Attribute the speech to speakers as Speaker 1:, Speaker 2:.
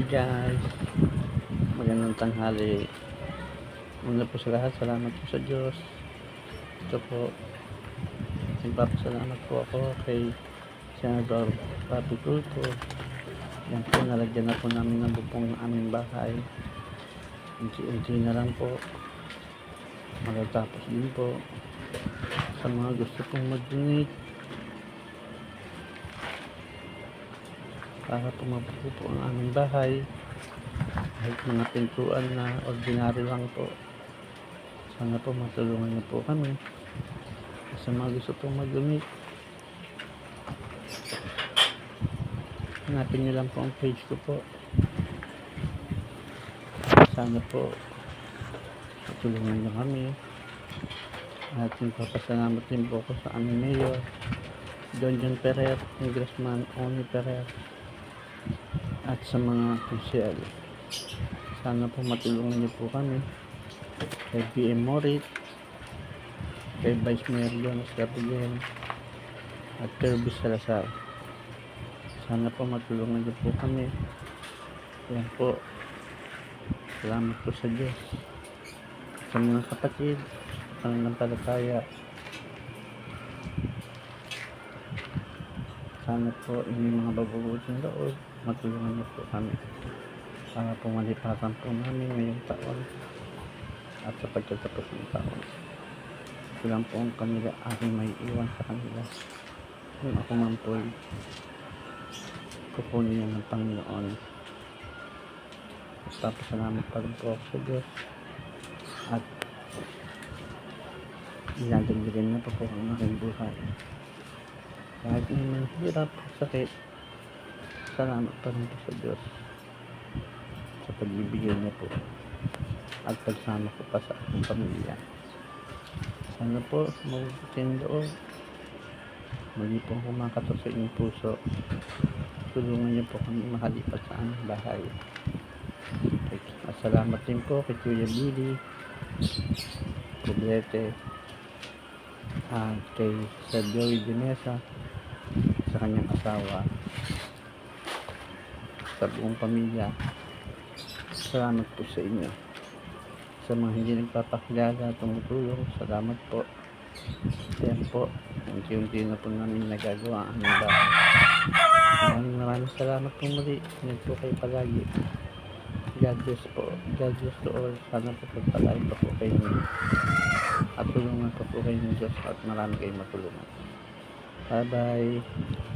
Speaker 1: Hi guys, magandang tanghali. Muna po sa lahat, salamat po sa Diyos. Ito po, nagpapasalamat po ako kay Senador Papi Tulfo. Yan po, nalagyan na po namin ng bubong ng aming bahay. Unti-unti na lang po. Matatapos din po. Sa mga gusto pong mag-donate, para pumabuo po ang aming bahay. Kahit mga pintuan na ordinary lang po. Sana po matulungan niyo po kami. Sa mga gusto pong mag-donate hanapin niyo lang po ang page ko po. Sana po matulungan niyo kami. At nagpapasalamat din po ako sa aming mayor John John Ferrer, Congressman Oni Ferrer at sa mga official. Sana po matulungan niyo po kami kay BM Morit, kay Vice Mayor Jonas Gabriel, at Kirby Salazar. Sana po matulungan niyo po kami. Yan po. Salamat po sa Diyos. Sa mga kapatid, pananampalataya. Sana po inyong mga babubuting loob, matulungan niyo po kami para po malipatan po namin ngayong taon at sa pagtatapos ng taon. Ito lang po ang kanila aking may iwan sa kanila. Kung ako man po ay kukunin niya ng Panginoon. At papasalamat pa rin po sa Diyos at ilalagyan na po po ang aking buhay. Kahit may mahirap, sakit, salamat pa rin po sa Diyos sa pagbibigay niya po at pagsama ko pa sa aking pamilya. Sana po mabuting loob. Mali po kumakatok sa inyong puso. Tulungan niyo po kami makalipat sa aming bahay. At salamat din po kay Kuya Billy, Poblete, at kay Sir Joey Dinesa, sa kanyang asawa, sa buong pamilya. Salamat po sa inyo. Sa mga hindi nagpapakilala, tumutulong, salamat po. Yan po, unti-unti na po namin nagagawa ang bahay. Maraming maraming salamat po muli. Ingat po kayo palagi. God bless po. God bless to all. Sana po pagpalain pa po kayo. At tulungan pa po kayo ng Diyos at marami kayong matulungan. Bye bye.